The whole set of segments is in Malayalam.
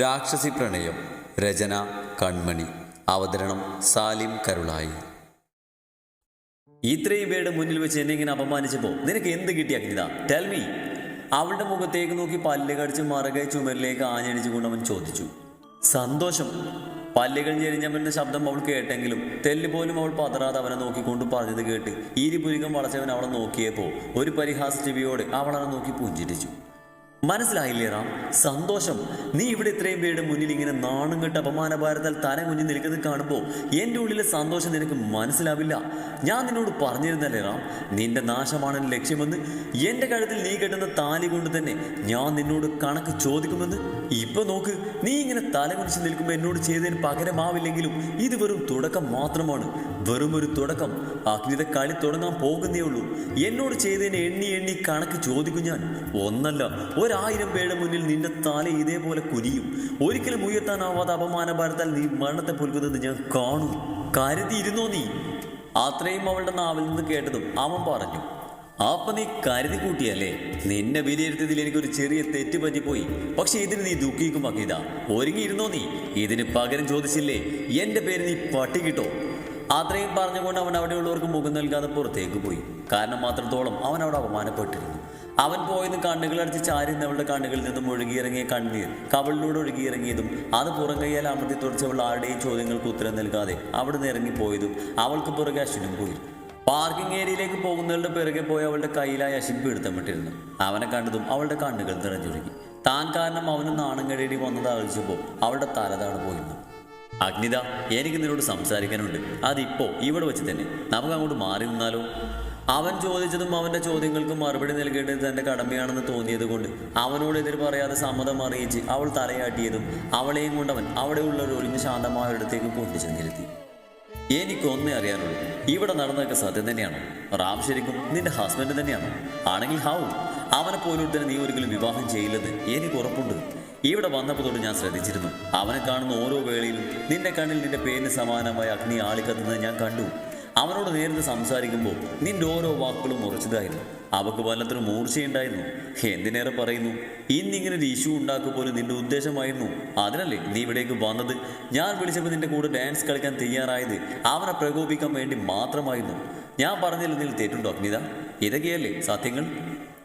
രാക്ഷസി പ്രണയം രചന കൺമണി അവതരണം സാലിം കരുളായി. ഇത്രയും പേരുടെ മുന്നിൽ വെച്ച് എന്നെ ഇങ്ങനെ അപമാനിച്ചപ്പോ നിനക്ക് എന്ത് കിട്ടിയ അഗ്നിത ടെൽ മീ അവളുടെ മുഖത്തേക്ക് നോക്കി പല്ല് കടിച്ച് മറകെ ചുമരിലേക്ക് ആഞ്ഞടിച്ചുകൊണ്ട് അവൻ ചോദിച്ചു. സന്തോഷം. പല്ലുകൾ ഞെരിഞ്ഞവന്റെ ശബ്ദം അവൾ കേട്ടെങ്കിലും തെല്ല് പോലും അവൾ പതറാതെ അവനെ നോക്കിക്കൊണ്ട് പറഞ്ഞത് കേട്ട് ഈരിപുരികം വളച്ചവൻ അവളെ നോക്കിയപ്പോൾ ഒരു പരിഹാസ ചെവിയോടെ അവളെ നോക്കി പുഞ്ചിരിച്ചു. മനസ്സിലായില്ലേ റാം? സന്തോഷം. നീ ഇവിടെ ഇത്രയും പേരുടെ മുന്നിൽ ഇങ്ങനെ നാണം കെട്ട് അപമാനഭാരത്താൽ തല കുഞ്ഞു നിൽക്കുന്നത് കാണുമ്പോൾ എന്റെ ഉള്ളിലെ സന്തോഷം നിനക്ക് മനസ്സിലാവില്ല. ഞാൻ നിന്നോട് പറഞ്ഞിരുന്നല്ലേ റാം? നിന്റെ നാശമാണ് ലക്ഷ്യമെന്ന് എന്റെ കഴുത്തിൽ നീ കെട്ടുന്ന താലി കൊണ്ട് തന്നെ ഞാൻ നിന്നോട് കണക്ക് ചോദിക്കുമെന്ന് ഇപ്പൊ നോക്ക്. നീ ഇങ്ങനെ തല കുനിച്ച് നിൽക്കുമ്പോൾ എന്നോട് ചെയ്തതിന് പകരമാവില്ലെങ്കിലും ഇത് വെറും തുടക്കം മാത്രമാണ്. വെറും ഒരു തുടക്കം. അഗ്നിത കളി തുടങ്ങാൻ പോകുന്നേ ഉള്ളൂ. എന്നോട് ചെയ്തതിന് എണ്ണി എണ്ണി കണക്ക് ചോദിക്കും ഞാൻ. ഒന്നല്ല ഒരായിരം പേരുടെ മുന്നിൽ നിന്റെ തല ഇതേപോലെ കുനിയും. ഒരിക്കലും ഉയർത്താനാവാത്ത അപമാനഭാരത്താൽ നീ മരണത്തെ പൊൽക്കുന്നത് ഞാൻ കാണും. കരുതിയിരുന്നോ നീ? അത്രയും അവളുടെ നാവിൽ നിന്ന് കേട്ടതും അവൻ പറഞ്ഞു അപ്പൊ നീ കരുതി കൂട്ടിയല്ലേ? നിന്നെ വിലയിരുത്തിയതിൽ എനിക്കൊരു ചെറിയ തെറ്റ് പറ്റിപ്പോയി. പക്ഷെ ഇതിന് നീ ദുഃഖിക്കും അഗ്നിത ഒരുങ്ങിയിരുന്നോ നീ? ഇതിന് പകരം ചോദിച്ചില്ലേ? എന്റെ പേര് നീ പട്ടിക്കിട്ടോ അത്രയും പറഞ്ഞുകൊണ്ട് അവൻ അവിടെയുള്ളവർക്ക് മുഖം നൽകാതെ പുറത്തേക്ക് പോയി. കാരണം മാത്രത്തോളം അവൻ അവിടെ അപമാനപ്പെട്ടിരുന്നു. അവൻ പോയെന്ന് കണ്ണുകളടിച്ച് ചാരി അവളുടെ കണ്ണുകളിൽ നിന്നും ഒഴുകിയിറങ്ങിയ കണ്ണീർ കവളിലൂടെ ഒഴുകിയിറങ്ങിയതും അത് പുറം കൈയാൽ അമർത്തി തുടച്ചവൾ ആരുടെയും ചോദ്യങ്ങൾക്ക് ഉത്തരം നൽകാതെ അവിടെ നിന്ന് ഇറങ്ങിപ്പോയതും അവൾക്ക് പുറകെ അശ്വിനും പോയി. പാർക്കിംഗ് ഏരിയയിലേക്ക് പോകുന്നവളുടെ പിറകെ പോയി അവളുടെ കയ്യിലായി അശ്വിൻ പിടുത്തമിട്ടിരുന്നു അവനെ കണ്ടതും അവളുടെ കണ്ണുകൾ നിറഞ്ഞൊഴുകി. താൻ കാരണം അവന് നാണം കഴിയേണ്ടി വന്നത് ആലോചിച്ചപ്പോൾ അവളുടെ തലതാണ് പോയിരുന്നു. അഗ്നിത എനിക്ക് നിന്നോട് സംസാരിക്കാനുണ്ട്. അതിപ്പോ ഇവിടെ വെച്ച് തന്നെ. നമുക്ക് അങ്ങോട്ട് മാറി നിന്നാലോ? അവൻ ചോദിച്ചതും അവന്റെ ചോദ്യങ്ങൾക്കും മറുപടി നൽകേണ്ടത് തന്റെ കടമയാണെന്ന് തോന്നിയത് കൊണ്ട് അവനോട് എതിർ പറയാതെ സമ്മതം അറിയിച്ച് അവൾ തലയാട്ടിയതും അവളെയും കൊണ്ട് അവൻ അവിടെയുള്ള ഒരു ഒഴിഞ്ഞ് ശാന്തമായ ഇടത്തേക്ക് കൊണ്ടുചെന്നിരുത്തി എനിക്കൊന്നേ അറിയാനുള്ളൂ. ഇവിടെ നടന്നതൊക്കെ സത്യം തന്നെയാണോ? റാം ശരിക്കും നിന്റെ ഹസ്ബൻഡ് തന്നെയാണോ? ആണെങ്കിൽ ഹാവു അവനെ പോലൊരുത്തനെ നീ ഒരിക്കലും വിവാഹം ചെയ്യില്ലെന്ന് എനിക്ക് ഉറപ്പുണ്ട്. ഇവിടെ വന്നപ്പോൾ തൊട്ട് ഞാൻ ശ്രദ്ധിച്ചിരുന്നു. അവനെ കാണുന്ന ഓരോ വേളയിലും നിന്റെ കണ്ണിൽ നിന്റെ പേരിന് സമാനമായ അഗ്നി ആളിക്കത്തുന്നത് ഞാൻ കണ്ടു. അവനോട് നേരിട്ട് സംസാരിക്കുമ്പോൾ നിന്റെ ഓരോ വാക്കുകളും മുറിച്ചതായിരുന്നു അവക്ക് വല്ലത്തിനും മൂർച്ചയുണ്ടായിരുന്നു. എന്തിനേറെ പറയുന്നു? ഇന്നിങ്ങനെ ഒരു ഇഷ്യൂ ഉണ്ടാക്കുക പോലും നിന്റെ ഉദ്ദേശമായിരുന്നു. അതിനല്ലേ നീ ഇവിടേക്ക് വന്നത്? ഞാൻ വിളിച്ചപ്പോൾ നിന്റെ കൂടെ ഡാൻസ് കളിക്കാൻ തയ്യാറായത് അവനെ പ്രകോപിക്കാൻ വേണ്ടി മാത്രമായിരുന്നു. ഞാൻ പറഞ്ഞില്ലെന്നിൽ നിൽ തെറ്റുണ്ടോ അഗ്നിത ഇതൊക്കെയല്ലേ സത്യങ്ങൾ?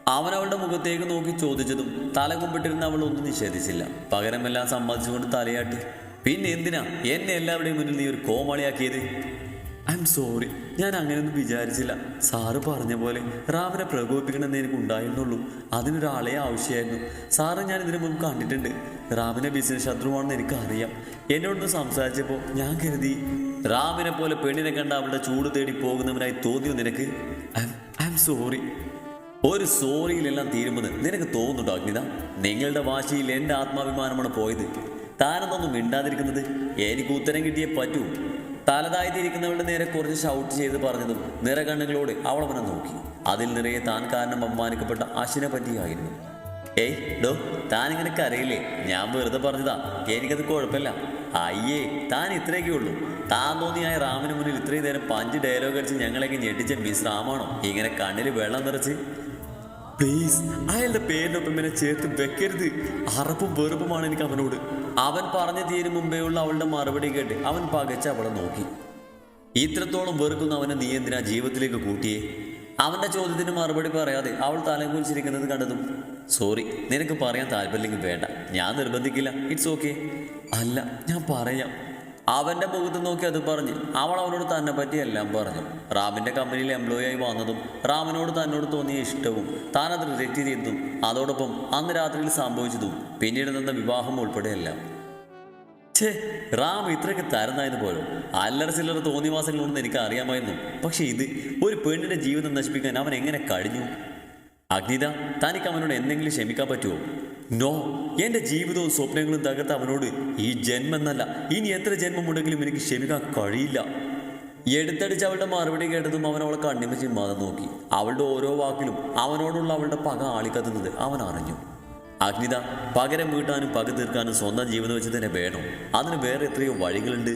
അവൻ അവളുടെ മുഖത്തേക്ക് നോക്കി ചോദിച്ചതും തല കുമ്പിട്ടിരുന്ന അവൾ ഒന്നും നിഷേധിച്ചില്ല. പകരമെല്ലാം സമ്മതിച്ചുകൊണ്ട് തലയാട്ടി. പിന്നെ എന്തിനാ? എന്നെ എല്ലാവരുടെയും മുന്നിൽ നീ ഒരു കോമാളിയാക്കിയത്? ഐ എം സോറി ഞാൻ അങ്ങനെയൊന്നും വിചാരിച്ചില്ല. സാറ് പറഞ്ഞ പോലെ റാമിനെ പ്രകോപിപ്പിക്കണമെന്ന് എനിക്ക് ഉണ്ടായിരുന്നുള്ളൂ. അതിനൊരാളെ ആവശ്യമായിരുന്നു. സാറ് ഞാൻ ഇതിനു മുമ്പ് കണ്ടിട്ടുണ്ട്. റാമിനെ ബിസിനസ് ശത്രുവാണെന്ന് എനിക്കറിയാം. എന്നോടൊന്ന് സംസാരിച്ചപ്പോൾ ഞാൻ കരുതി റാമിനെ പോലെ പെണ്ണിനെ കണ്ട അവളുടെ ചൂട് തേടി പോകുന്നവനായി തോന്നിയോ നിനക്ക്? ഐ എം സോറി ഒരു സോറിയിലെല്ലാം തീരുമെന്ന് നിനക്ക് തോന്നുന്നുണ്ടോ അഗ്നിത? നിങ്ങളുടെ വാശിയിൽ എന്റെ ആത്മാഭിമാനമാണ് പോയത്. താനെന്നൊന്നും മിണ്ടാതിരിക്കുന്നത്? എനിക്ക് ഉത്തരം കിട്ടിയേ പറ്റൂ. തലതായിത്തിരിക്കുന്നവളുടെ നേരെ കുറച്ച് ഷൗട്ട് ചെയ്ത് പറഞ്ഞതും നിറകണ്ണുകളോട് കണ്ണുകളോട് അവനെ നോക്കി. അതിൽ നിറയെ താൻ കാരണം അപമാനിക്കപ്പെട്ട അശ്വിനെ പറ്റിയായിരുന്നു. ഏയ് ഡോ താൻ ഇങ്ങനെ കരയില്ലേ? ഞാൻ വെറുതെ പറഞ്ഞതാ. എനിക്കത് കുഴപ്പമില്ല. അയ്യേ താൻ ഇത്രയൊക്കെ ഉള്ളൂ. താൻ തോന്നിയായ റാമിന് മുന്നിൽ ഇത്രയും നേരം പഞ്ച് ഡയലോഗ് അടിച്ച് ഞങ്ങളെയൊക്കെ ഞെട്ടിച്ച മിസ് റാമാണോ? ഇങ്ങനെ കണ്ണിൽ വെള്ളം നിറച്ച് പ്ലീസ് അയാളുടെ പേരിനൊപ്പം എന്നെ ചേർത്ത് വെക്കരുത്. അറപ്പും വെറുപ്പുമാണ് എനിക്ക് അവനോട്. അവൻ പറഞ്ഞു തീരും മുമ്പേ ഉള്ള അവളുടെ മറുപടി കേട്ട് അവൻ പകച്ച് അവളെ നോക്കി. ഇത്രത്തോളം വെറുക്കുന്ന അവനെ നീ എന്തിനാ ജീവിതത്തിലേക്ക് കൂട്ടിയേ? അവന്റെ ചോദ്യത്തിന് മറുപടി പറയാതെ അവൾ തലകുലിച്ചിരിക്കുന്നത് കണ്ടതും സോറി നിനക്ക് പറയാൻ താല്പര്യമില്ലെങ്കിൽ വേണ്ട. ഞാൻ നിർബന്ധിക്കില്ല. ഇറ്റ്സ് ഓക്കെ അല്ല ഞാൻ പറയാം. അവന്റെ മുഖത്ത് നോക്കി അത് പറഞ്ഞ്. അവൾ അവനോട് തന്നെ പറ്റി എല്ലാം പറഞ്ഞു. റാമിന്റെ കമ്പനിയിൽ എംപ്ലോയി ആയി വന്നതും റാമിനോട് തന്നോട് തോന്നിയ ഇഷ്ടവും താൻ അത് റിജക്റ്റ് ചെയ്തതും അതോടൊപ്പം അന്ന് രാത്രിയിൽ സംഭവിച്ചതും പിന്നീട് നിന്ന വിവാഹം ഉൾപ്പെടെയെല്ലാം. ഛേ റാം ഇത്രയ്ക്ക് തരുന്നായിരുന്നു പോലും. അല്ലറ ചില്ലറ തോന്നിവാസങ്ങളൊന്നും എനിക്ക് അറിയാമായിരുന്നു പക്ഷേ ഇത് ഒരു പെണ്ണിന്റെ ജീവിതം നശിപ്പിക്കാൻ അവൻ എങ്ങനെ കഴിഞ്ഞു? അഗ്നിത തനിക്ക് അവനോട് എന്തെങ്കിലും ക്ഷമിക്കാൻ പറ്റുമോ? നോ എന്റെ ജീവിതവും സ്വപ്നങ്ങളും തകർത്ത അവനോട് ഈ ജന്മെന്നല്ല. ഇനി എത്ര ജന്മമുണ്ടെങ്കിലും എനിക്ക് ക്ഷമിക്കാൻ കഴിയില്ല. എടുത്തടിച്ച് അവളുടെ മറുപടി കേട്ടതും അവൻ അവളെ കണ്ണിമ ചിമ്മാതെ നോക്കി. അവളുടെ ഓരോ വാക്കിലും അവനോടുള്ള അവളുടെ പക ആളിക്കത്തുന്നത് അവൻ അറിഞ്ഞു. അഗ്നിത പകരം വീട്ടാനും പക തീർക്കാനും സ്വന്തം ജീവിതം വെച്ച് തന്നെ വേണം. അതിന് വേറെ എത്രയോ വഴികളുണ്ട്.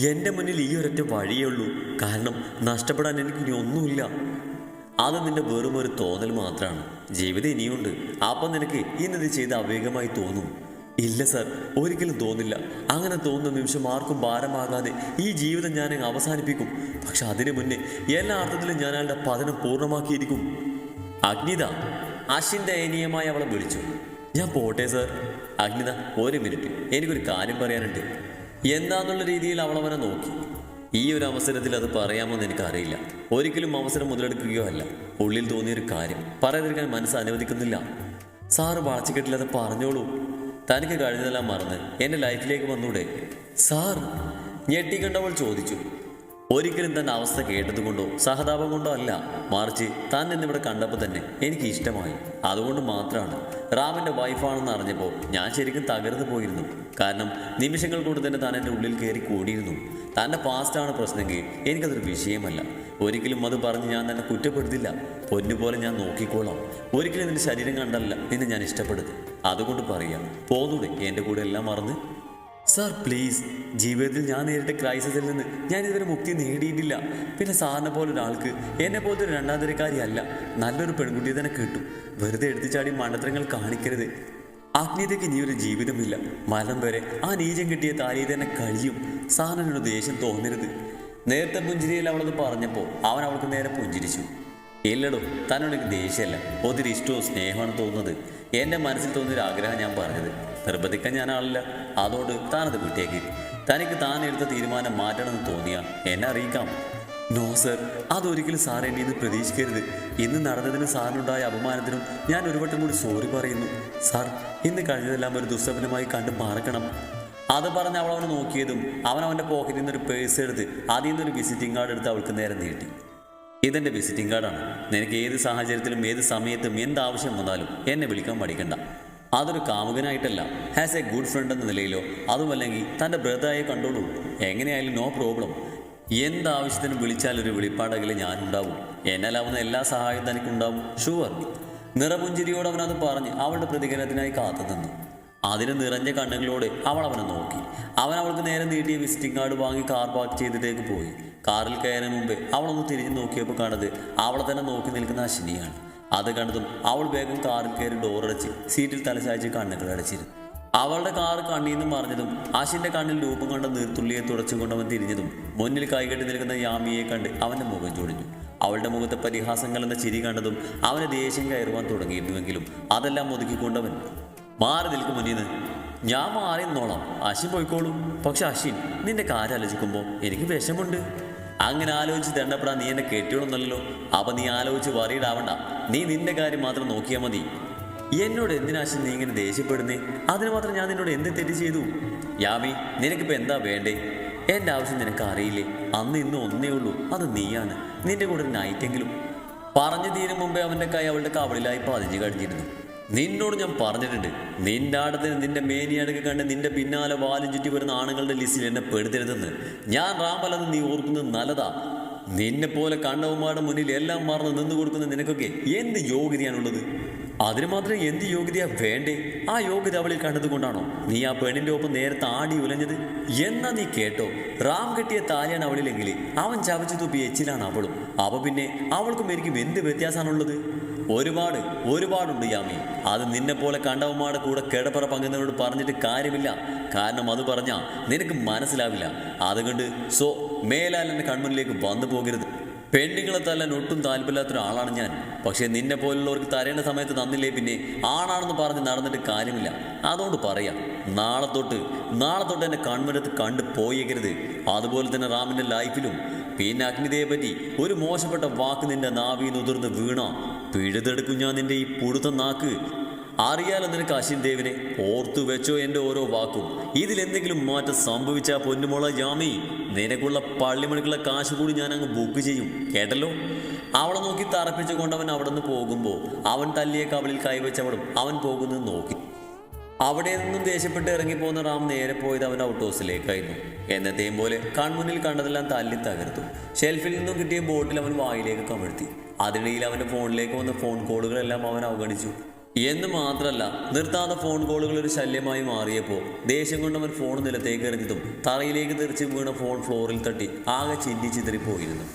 എന്റെ മുന്നിൽ ഈ ഒരൊറ്റ വഴിയേ ഉള്ളൂ. കാരണം നഷ്ടപ്പെടാൻ എനിക്ക് ഇനി ഒന്നുമില്ല. അത് നിന്റെ വെറും ഒരു തോന്നൽ മാത്രമാണ് ജീവിതം ഇനിയുണ്ട്. അപ്പം നിനക്ക് ഇന്നത് ചെയ്ത് അവേഗമായി തോന്നും. ഇല്ല സർ. ഒരിക്കലും തോന്നില്ല. അങ്ങനെ തോന്നുന്ന നിമിഷം ആർക്കും ഭാരമാകാതെ ഈ ജീവിതം ഞാൻ അവസാനിപ്പിക്കും. പക്ഷെ അതിനു മുന്നേ എല്ലാ അർത്ഥത്തിലും ഞാൻ അയാളുടെ പതനം പൂർണമാക്കിയിരിക്കും. അഗ്നിത അശ്വിൻ ദയനീയമായി അവളെ വിളിച്ചു. ഞാൻ പോട്ടെ സർ. അഗ്നിത ഒരു മിനിറ്റ്. എനിക്കൊരു കാര്യം പറയാനുണ്ട്. എന്താന്നുള്ള രീതിയിൽ അവളവനെ നോക്കി. ഈ ഒരു അവസരത്തിൽ അത് പറയാമോന്ന് എനിക്കറിയില്ല. ഒരിക്കലും അവസരം മുതലെടുക്കുകയോ അല്ല. ഉള്ളിൽ തോന്നിയൊരു കാര്യം. പറയാതിരിക്കാൻ മനസ്സ് അനുവദിക്കുന്നില്ല. സാറ് വളച്ചുകെട്ടില്ലാതെ പറഞ്ഞോളൂ. തനിക്ക് കഴിഞ്ഞതെല്ലാം മറന്ന് എന്റെ ലൈഫിലേക്ക് വന്നൂടെ. സാർ ഞെട്ടിക്കണ്ടവൾ ചോദിച്ചു. ഒരിക്കലും തന്റെ അവസ്ഥ കേട്ടതുകൊണ്ടോ സഹതാപം കൊണ്ടോ അല്ല. മറിച്ച് താൻ എന്നിവിടെ കണ്ടപ്പോൾ തന്നെ എനിക്ക് ഇഷ്ടമായി. അതുകൊണ്ട് മാത്രമാണ് റാമിന്റെ വൈഫാണെന്ന് അറിഞ്ഞപ്പോൾ ഞാൻ ശരിക്കും തകർന്നു പോയിരുന്നു. കാരണം നിമിഷങ്ങൾ കൊണ്ട് തന്നെ താൻ എന്റെ ഉള്ളിൽ കയറി കൂടിയിരുന്നു. തന്റെ പാസ്റ്റാണ് പ്രശ്നമെങ്കിൽ എനിക്കതൊരു വിഷയമല്ല. ഒരിക്കലും അത് പറഞ്ഞ് ഞാൻ തന്നെ കുറ്റപ്പെടുത്തില്ല. പൊന്നുപോലെ ഞാൻ നോക്കിക്കോളാം. ഒരിക്കലും നിന്റെ ശരീരം കണ്ടല്ല നിന്നെ ഞാൻ ഇഷ്ടപ്പെടുന്നു. അതുകൊണ്ട് പറയാം പോന്നൂടെ എന്റെ കൂടെ എല്ലാം മറന്ന് സാർ പ്ലീസ് ജീവിതത്തിൽ ഞാൻ നേരിട്ട ക്രൈസിസിൽ നിന്ന് ഞാൻ ഇതുവരെ മുക്തി നേടിയിട്ടില്ല. പിന്നെ സാറിനെ പോലെ ഒരാൾക്ക് എന്നെ പോലത്തെ ഒരു രണ്ടാം തരക്കാരിയല്ല നല്ലൊരു പെൺകുട്ടി തന്നെ കിട്ടും. വെറുതെ എടുത്തുചാടി മണ്ടത്തരങ്ങൾ കാണിക്കരുത്. ആത്മീയതയ്ക്ക് ഇനി ഒരു ജീവിതമില്ല. മരണം വരെ ആ നീചം കിട്ടിയ താലിയിൽ തന്നെ കഴിയും. സാറിനൊരു ദേഷ്യം തോന്നരുത്. നേരത്തെ പുഞ്ചിരിയിൽ അവളത് പറഞ്ഞപ്പോൾ അവൻ അവൾക്ക് നേരെ പുഞ്ചിരിച്ചു. ഇല്ലടോ തന്നോട് എനിക്ക് ദേഷ്യമല്ല. ഒത്തിരി ഇഷ്ടവും സ്നേഹമാണ് തോന്നുന്നത്. എന്റെ മനസ്സിൽ തോന്നിയൊരു ആഗ്രഹം ഞാൻ പറഞ്ഞത്. നിർബന്ധിക്കാൻ ഞാൻ ആളില്ല. അതുകൊണ്ട് താനത് വിട്ടേക്ക്. തനിക്ക് താൻ എടുത്ത തീരുമാനം മാറ്റണമെന്ന് തോന്നിയാൽ എന്നെ അറിയിക്കാം. No sir. അതൊരിക്കലും സാർ എന്നെ ഇന്ന് പ്രതീക്ഷിക്കരുത്. ഇന്ന് നടന്നതിന് സാറിനുണ്ടായ അപമാനത്തിനും ഞാൻ ഒരു വട്ടം കൂടി സോറി പറയുന്നു. സാർ ഇന്ന് കഴിഞ്ഞതെല്ലാം ഒരു ദുസ്വപ്നമായി കണ്ട് മറക്കണം. അത് പറഞ്ഞ് അവൾ അവനെ നോക്കിയതും അവൻ അവന്റെ പോക്കറ്റിൽ നിന്ന് ഒരു പേഴ്സ് എടുത്ത് അതിൽ നിന്നൊരു വിസിറ്റിംഗ് കാർഡ് എടുത്ത് അവൾക്ക് നേരെ നീട്ടി. ഇതെന്റെ വിസിറ്റിംഗ് കാർഡാണ് നിനക്ക് ഏത് സാഹചര്യത്തിലും ഏത് സമയത്തും എന്താവശ്യം വന്നാലും എന്നെ വിളിക്കാൻ പഠിക്കണ്ട അതൊരു കാമുകനായിട്ടല്ല. ഹാസ് എ ഗുഡ് ഫ്രണ്ട് എന്ന നിലയിലോ അതുമല്ലെങ്കിൽ തന്റെ ബ്രദറായി കണ്ടോളൂ. എങ്ങനെയായാലും നോ പ്രോബ്ലം എന്താവശ്യത്തിനും വിളിച്ചാൽ ഒരു വെളിപ്പാടകൽ ഞാനുണ്ടാവും എന്നാലാവുന്ന എല്ലാ സഹായവും തനിക്കുണ്ടാവും. ഷുവർ നിറപുഞ്ചിരിയോട് അവനത് പറഞ്ഞ് അവളുടെ പ്രതികരണത്തിനായി കാത്തുനിന്നു അതിന് നിറഞ്ഞ കണ്ണുകളോടെ അവൾ അവനെ നോക്കി. അവൻ അവൾക്ക് നേരെ നീട്ടിയ വിസിറ്റിംഗ് കാർഡ് വാങ്ങി കാർ പാർക്ക് ചെയ്തിട്ടേക്ക് പോയി. കാറിൽ കയറിയ മുമ്പ് അവളൊന്ന് തിരിഞ്ഞു നോക്കിയപ്പോൾ കണ്ടത് അവളെ തന്നെ നോക്കി നിൽക്കുന്ന അശ്വിനിയാണ് അത് കണ്ടതും അവൾ വേഗം കാറിൽ കയറി ഡോറടച്ച് സീറ്റിൽ തലചായ്ച്ച് കണ്ണുകൾ അടച്ചിരുന്നു. അവളുടെ കാറ് കണ്ണീന്ന് മറിഞ്ഞതും ആശിന്റെ കണ്ണിൽ രൂപം കണ്ട നീർത്തുള്ളിയെ തുടച്ചുകൊണ്ടവൻ തിരിഞ്ഞതും മുന്നിൽ കൈകെട്ടി നിൽക്കുന്ന യാമിയെ കണ്ട് അവന്റെ മുഖം ചൊടിഞ്ഞു. അവളുടെ മുഖത്തെ പരിഹാസങ്ങൾ എന്ന ചിരി കണ്ടതും അവന് ദേഷ്യം കയറുവാൻ തുടങ്ങിയിരുന്നുവെങ്കിലും അതെല്ലാം ഒതുക്കിക്കൊണ്ടവൻ മാറി നിൽക്കും മുന്നിൽ നിന്ന് ഞാൻ മാറി നിന്നോളാം. അശ്വിൻ പോയിക്കോളൂ. പക്ഷെ അശ്വിൻ നിന്റെ കാര്യം ആലോചിക്കുമ്പോൾ എനിക്ക് വിഷമുണ്ട് അങ്ങനെ ആലോചിച്ച് തെണ്ടപ്പെടാൻ നീ എന്നെ കെട്ടിയോളന്നല്ലോ അപ്പൊ നീ ആലോചിച്ച് വറിയിടാവണ്ട നീ നിന്റെ കാര്യം മാത്രം നോക്കിയാൽ മതി. എന്നോട് എന്തിനാശം നീ ഇങ്ങനെ ദേഷ്യപ്പെടുന്നേ? അതിന് മാത്രം ഞാൻ നിന്നോട് എന്ത് തെറ്റ് ചെയ്തു? യാമി നിനക്കിപ്പോൾ എന്താ വേണ്ടേ? എന്റെ ആവശ്യം നിനക്ക് അറിയില്ലേ അന്ന് ഇന്ന് ഒന്നേ ഉള്ളൂ. അത് നീയാണ്. നിന്റെ കൂടെ നൈറ്റെങ്കിലും പറഞ്ഞു തീരും മുമ്പേ അവന്റെ കൈ അവളുടെ കവളിലായി പതിഞ്ഞു കഴിഞ്ഞിരുന്നു നിന്നോട് ഞാൻ പറഞ്ഞിട്ടുണ്ട്. നിന്റെ അടുത്ത് നിന്റെ മേനിയടുക്ക് കണ്ട് നിന്റെ പിന്നാലെ വാലും ചുറ്റി വരുന്ന ആണുങ്ങളുടെ ലിസ്റ്റിൽ എന്നെ പെടുത്തരുതെന്ന്. ഞാൻ റാമ്പലെന്ന് നീ ഓർക്കുന്നത് നല്ലതാ. നിന്നെ പോലെ കണ്ണവുമാരുടെ മുന്നിൽ എല്ലാം മറന്ന് നിന്നു കൊടുക്കുന്ന നിനക്കൊക്കെ എന്ത് യോഗ്യതയാണുള്ളത്? അതിന് മാത്രം എന്ത് യോഗ്യതയാ വേണ്ടേ? ആ യോഗ്യത അവളിൽ കണ്ടതുകൊണ്ടാണോ നീ ആ പെണ്ണിന്റെ ഒപ്പം നേരത്തെ ആടി ഉലഞ്ഞത്? എന്നാ നീ കേട്ടോ? റാം കെട്ടിയ താലിയാണ് അവളിലെങ്കിൽ അവൻ ചവച്ചു തുപ്പി എച്ചിലാണ് അവളും. അപ്പൊ പിന്നെ അവൾക്കും എനിക്കും എന്ത് വ്യത്യാസമാണുള്ളത്? ഒരുപാട് ഒരുപാടുണ്ട് യാമി അത് നിന്നെ പോലെ കണ്ടവന്മാരുടെ കൂടെ കിടപ്പറ പങ്കുന്നവരോട് പറഞ്ഞിട്ട് കാര്യമില്ല. കാരണം അത് പറഞ്ഞാ നിനക്ക് മനസ്സിലാവില്ല. അതുകൊണ്ട് സോ മേലാൽ എന്റെ കൺമുന്നിലേക്ക് വന്നു പോകരുത്. പെണ്ണുങ്ങളെ തല്ലാൻ ഒട്ടും താല്പര്യമില്ലാത്ത ഒരാളാണ് ഞാൻ. പക്ഷേ നിന്നെ പോലുള്ളവർക്ക് തരേണ്ട സമയത്ത് തന്നില്ലേ പിന്നെ? ആണാണെന്ന് പറഞ്ഞ് നടന്നിട്ട് കാര്യമില്ല. അതുകൊണ്ട് പറയാം നാളെ തൊട്ട് നാളെ തൊട്ട് എന്റെ കൺമുരത്ത് കണ്ടു പോയേക്കരുത്. അതുപോലെ തന്നെ റാമിന്റെ ലൈഫിലും. പിന്നെ അഗ്നിതയെ പറ്റി ഒരു മോശപ്പെട്ട വാക്ക് നിന്റെ നാവിന്ന് ഉതിർന്ന് വീണ? പിഴുതെടുക്കും ഞാൻ നിന്റെ ഈ പുഴുത്ത നാക്ക്. അറിയാലോ നിനക്ക് അശ്വിൻ ദേവിനെ ഓർത്തു വെച്ചോ എന്റെ ഓരോ വാക്കും. ഇതിലെന്തെങ്കിലും മാറ്റം സംഭവിച്ചാൽ പൊന്നുമോള ജാമി. നിനക്കുള്ള പള്ളിമണിക്കുള്ള കാശ് കൂടി ഞാൻ അങ്ങ് ബുക്ക് ചെയ്യും. കേട്ടല്ലോ? അവളെ നോക്കി തറപ്പിച്ചുകൊണ്ട് അവൻ അവിടെ നിന്ന് പോകുമ്പോൾ അവൻ തല്ലിയെ കവളിൽ കൈവച്ചവളും അവൻ പോകുന്നത് നോക്കി. അവിടെ നിന്നും ദേഷ്യപ്പെട്ട് ഇറങ്ങിപ്പോകുന്ന റാം നേരെ പോയത് അവൻ ഔട്ട് ഹൗസിലേക്കായിരുന്നു എന്നത്തെയും പോലെ കൺമുന്നിൽ കണ്ടതെല്ലാം തല്ലി തകർത്തു. ഷെൽഫിൽ നിന്നും കിട്ടിയ ബോട്ടിൽ അവൻ വായിലേക്ക് കമിഴ്ത്തി. അതിനിടയിൽ അവന്റെ ഫോണിലേക്ക് വന്ന ഫോൺ കോളുകളെല്ലാം അവൻ അവഗണിച്ചു. എന്ന് മാത്രമല്ല നിർത്താതെ ഫോൺ കോളുകൾ ഒരു ശല്യമായി മാറിയപ്പോൾ ദേഷ്യം കൊണ്ട് അവൻ ഫോൺ നിലത്തേക്ക് എറിഞ്ഞതും തറയിലേക്ക് തെറിച്ച് വീണ ഫോൺ ഫ്ലോറിൽ തട്ടി ആകെ ചിന്തിച്ചിതറി ചിതറിപ്പോയിരുന്നു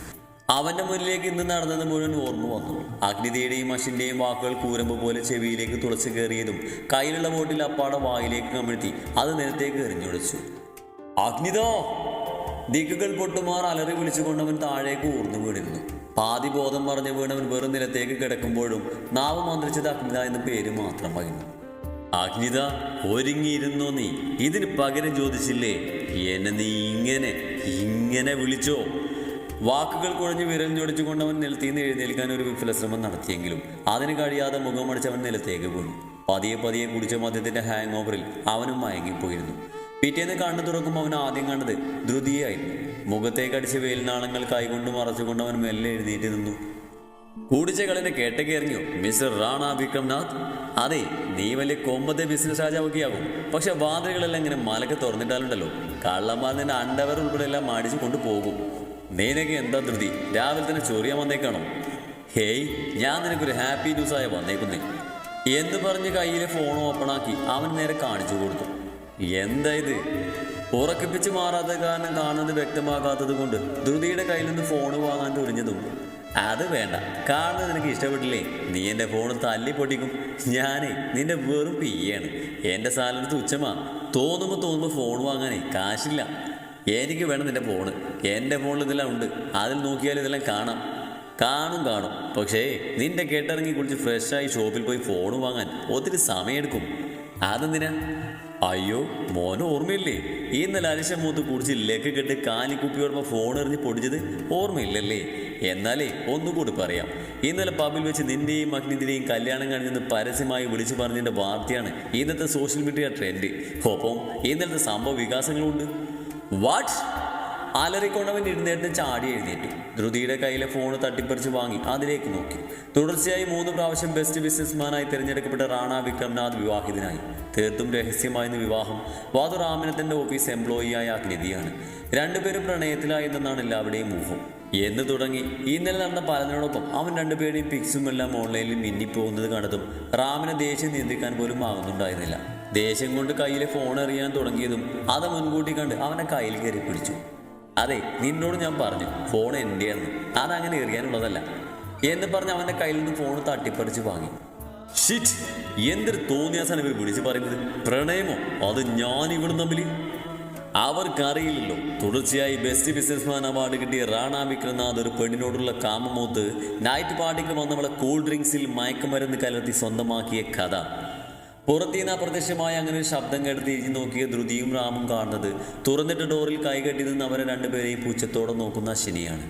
അവന്റെ മുന്നിലേക്ക് ഇന്ന് നടന്നത് മുഴുവൻ ഓർമ്മ വന്നു. അഗ്നിതയുടെയും മഷിന്റെയും വാക്കുകൾ കൂരമ്പ് പോലെ ചെവിയിലേക്ക് തുളച്ചു കയറിയതും കയ്യിലുള്ള ബോട്ടിൽ അപ്പാടെ വായിലേക്ക് കമിഴ്ത്തി അത് നിലത്തേക്ക് എറിഞ്ഞൊടിച്ചു അഗ്നിതോ? ദിക്കുകൾ പൊട്ടുമാർ അലറി വിളിച്ചുകൊണ്ടവൻ താഴേക്ക് ഊർന്നു വീണിരുന്നു. പാതി ബോധം പറഞ്ഞു വീണവൻ വെറും നിലത്തേക്ക് കിടക്കുമ്പോഴും നാവ് മന്ത്രിച്ചത് അഗ്നിത എന്ന പേര് മാത്രം മാത്രമായിരുന്നു അഗ്നിത ഒരുങ്ങിയിരുന്നോ നീ? ഇതിന് പകരം ചോദിച്ചില്ലേ എന്നെ നീ ഇങ്ങനെ ഇങ്ങനെ വിളിച്ചോ? വാക്കുകൾ കുഴഞ്ഞ് വിരൽ അവൻ നിലത്തിന്ന് എഴുന്നേൽക്കാൻ ഒരു വിഫല ശ്രമം നടത്തിയെങ്കിലും അതിന് കഴിയാതെ മുഖമടിച്ചവൻ നിലത്തേക്ക് വീണു പതിയെ പതിയെ കുടിച്ച മദ്യത്തിന്റെ ഹാങ് ഓവറിൽ അവനും മയങ്ങിപ്പോയിരുന്നു. പിറ്റേന്ന് കണ്ണു തുറക്കുമ്പോൾ അവൻ ആദ്യം കണ്ടത് ധൃതിയായിരുന്നു. മുഖത്തേക്ക് അടിച്ച വേലിനാളങ്ങൾ കൈകൊണ്ട് മറച്ചുകൊണ്ട് അവൻ മെല്ലെ എഴുന്നേറ്റ് നിന്നു. കേട്ടൊക്കെ ഇറങ്ങിയോ മിസ്റ്റർ റാണ വിക്രംനാഥ്? അതെ നീ വലിയ കൊമ്പത്തെ ബിസിനസ് രാജാവൊക്കെയാകും. പക്ഷെ വാതിലുകളെല്ലാം ഇങ്ങനെ മലക്ക് തുറന്നിട്ടാലുണ്ടല്ലോ. കള്ളന്മാർ നിന്റെ അണ്ടവർ ഉൾപ്പെടെ എല്ലാം മാടിച്ചു കൊണ്ടുപോകും. നീനൊക്കെ എന്താ ധൃതി? രാവിലെ തന്നെ ചൊറിയാൻ വന്നേക്കാണോ? ഹേയ് ഞാൻ നിനക്കൊരു ഹാപ്പി ന്യൂസ് ആയ വന്നേക്കുന്നേ. എന്ന് പറഞ്ഞ് കയ്യിലെ ഫോൺ ഓപ്പൺ ആക്കി അവൻ നേരെ കാണിച്ചു കൊടുത്തു. എന്താ ഇത്? ഉറക്കിപ്പിച്ച് മാറാത്ത കാരണം കാണുന്നത് വ്യക്തമാകാത്തത് കൊണ്ട് ധൃതിയുടെ കയ്യിൽ നിന്ന് ഫോൺ വാങ്ങാൻ തുരിഞ്ഞതും അത് വേണ്ട. കാണുന്നത് നിനക്ക് ഇഷ്ടപ്പെട്ടില്ലേ? നീ എന്റെ ഫോൺ തല്ലി പൊട്ടിക്കും. ഞാനേ നിന്റെ വെറും പിയാണ്. എന്റെ സാലറി തുച്ഛമാ തോന്നുമ്പോൾ തോന്നുമ്പോൾ ഫോൺ വാങ്ങാനേ കാശില്ല. എനിക്ക് വേണം നിന്റെ ഫോണ്. എന്റെ ഫോണിൽ ഇതെല്ലാം ഉണ്ട്. അതിൽ നോക്കിയാൽ ഇതെല്ലാം കാണാം. കാണും കാണും. പക്ഷേ നിന്റെ കേട്ടിറങ്ങി കുളിച്ച് ഫ്രഷായി ഷോപ്പിൽ പോയി ഫോൺ വാങ്ങാൻ ഒത്തിരി സമയമെടുക്കും. അതെന്തിനാ? അയ്യോ മോനെ ഓർമ്മയില്ലേ? ഇന്നലെ അരിശം മൂത്ത് കുടിച്ച് ലെക്ക് കെട്ട് കാലിക്കുപ്പിയോടൊപ്പം ഫോൺ എറിഞ്ഞ് പൊടിച്ചത് ഓർമ്മയില്ലല്ലേ? എന്നാലേ ഒന്നുകൂടി പറയാം. ഇന്നലെ പബ്ബിൽ വെച്ച് നിന്റെയും അഗ്നിന്റെയും കല്യാണം കഴിഞ്ഞെന്ന് പരസ്യമായി വിളിച്ചു പറഞ്ഞതിന്റെ വാർത്തയാണ് ഇന്നത്തെ സോഷ്യൽ മീഡിയ ട്രെൻഡ്. ഒപ്പം ഇന്നലത്തെ സംഭവ വികാസങ്ങളുണ്ട്. വാട്ട് അലറിക്കൊണ്ടവൻ ഇരുന്നേറ്റ് ചാടി എഴുന്നേറ്റു. ധൃതിയുടെ കയ്യിലെ ഫോൺ തട്ടിപ്പറിച്ച് വാങ്ങി അതിലേക്ക് നോക്കി. തുടർച്ചയായി മൂന്ന് പ്രാവശ്യം ബെസ്റ്റ് ബിസിനസ്മാനായി തിരഞ്ഞെടുക്കപ്പെട്ട റാണ വിക്രംനാഥ് വിവാഹിതനായി. തീർത്തും രഹസ്യമായിരുന്ന വിവാഹം വാതു രാമനത്തിന്റെ ഓഫീസ് എംപ്ലോയിയായ അഗ്നിധിയാണ് രണ്ടുപേരും പ്രണയത്തിലായെന്നാണ് എല്ലാവരുടെയും ഊഹം. എന്ന് തുടങ്ങി. ഇന്നലെ നടന്ന പലതിനോടൊപ്പം അവൻ രണ്ടുപേരുടെയും പിക്സും എല്ലാം ഓൺലൈനിൽ മിന്നിപ്പോകുന്നത് കണ്ടതും റാമിനെ ദേഷ്യം നിയന്ത്രിക്കാൻ പോലും ആകുന്നുണ്ടായിരുന്നില്ല ദേഷ്യം കൊണ്ട് കയ്യിലെ ഫോൺ എറിയാൻ തുടങ്ങിയതും അത് മുൻകൂട്ടി കണ്ട് അവനെ കയ്യിൽ കയറി പിടിച്ചു. അതെ നിന്നോട് ഞാൻ പറഞ്ഞു ഫോൺ എന്റെയാണ് അതങ്ങനെ എറിയാനുള്ളതല്ല. എന്ന് പറഞ്ഞ് അവന്റെ കയ്യിൽ നിന്ന് ഫോൺ തട്ടിപ്പറിച്ച് വാങ്ങി. ഷിറ്റ് എന്തൊരു തോന്നിയാസാണ് ഇവർ വിളിച്ച് പറയുന്നത്? പ്രണയമോ? അത് ഞാൻ ഇവിടെ തമ്മിൽ അവർക്കറിയില്ലല്ലോ. തുടർച്ചയായി ബെസ്റ്റ് ബിസിനസ്മാൻ അവാർഡ് കിട്ടിയ റാണ വിക്രനാഥ് ഒരു പെണ്ണിനോടുള്ള കാമമൂത്ത് നൈറ്റ് പാർട്ടിക്ക് വന്നവളെ കൂൾ ഡ്രിങ്ക്സിൽ മയക്കുമരുന്ന് കലർത്തി സ്വന്തമാക്കിയ കഥ. പുറത്തുനിന്ന് അപ്രത്യക്ഷമായ അങ്ങനെ ഒരു ശബ്ദം കേട്ട് തിരിഞ്ഞു നോക്കിയ ധൃതിയും റാമും കാണുന്നത് തുറന്നിട്ട ഡോറിൽ കൈകെട്ടി നിന്ന് അവരെ രണ്ടുപേരെയും പൂച്ചത്തോടെ നോക്കുന്ന അശ്വിനിയാണ്